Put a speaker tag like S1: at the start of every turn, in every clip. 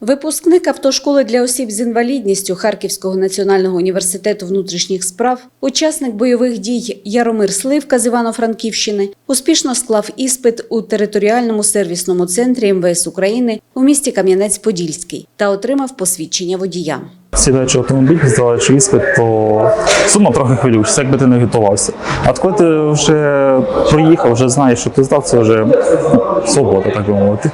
S1: Випускник автошколи для осіб з інвалідністю Харківського національного університету внутрішніх справ, учасник бойових дій Яромир Сливка з Івано-Франківщини, успішно склав іспит у територіальному сервісному центрі МВС України у місті Кам'янець-Подільський та отримав посвідчення водія.
S2: Сідаючи автомобіль, здаваючи іспит, то сумно трохи хвилюєшся, якби ти не готувався. А коли ти вже проїхав, вже знаєш, що ти здав, це вже свобода, так би мовити.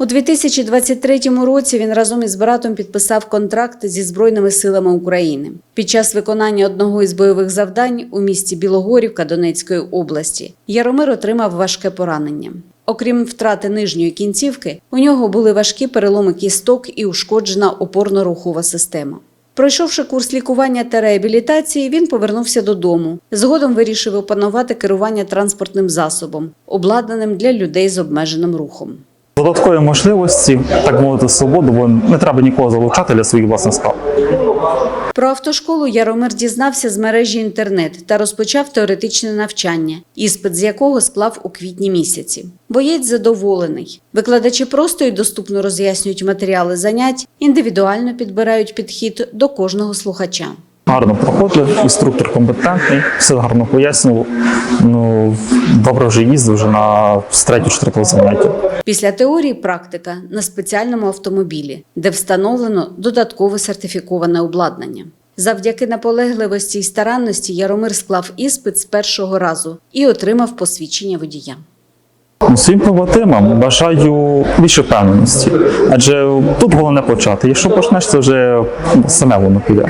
S1: У 2023 році він разом із братом підписав контракт зі Збройними силами України. Під час виконання одного із бойових завдань у місті Білогорівка Донецької області Яромир отримав важке поранення. Окрім втрати нижньої кінцівки, у нього були важкі переломи кісток і ушкоджена опорно-рухова система. Пройшовши курс лікування та реабілітації, він повернувся додому. Згодом вирішив опанувати керування транспортним засобом, обладнаним для людей з обмеженим рухом.
S2: Додаткові можливості, так мовити, свободу, бо не треба нікого залучати для своїх власних справ.
S1: Про автошколу Яромир дізнався з мережі інтернет та розпочав теоретичне навчання, іспит з якого склав у квітні місяці. Боєць задоволений. Викладачі просто і доступно роз'яснюють матеріали занять, індивідуально підбирають підхід до кожного слухача.
S2: Гарно проходив, інструктор компетентний, все гарно пояснював. Ну, добре вже їздив вже на з третю-четвертого заняття.
S1: Після теорії практика на спеціальному автомобілі, де встановлено додаткове сертифіковане обладнання. Завдяки наполегливості і старанності Яромир склав іспит з першого разу і отримав посвідчення водія.
S2: Ну, Своїм побратимам бажаю більше впевненості, адже тут головне почати. Якщо почнеш, це вже саме воно піде.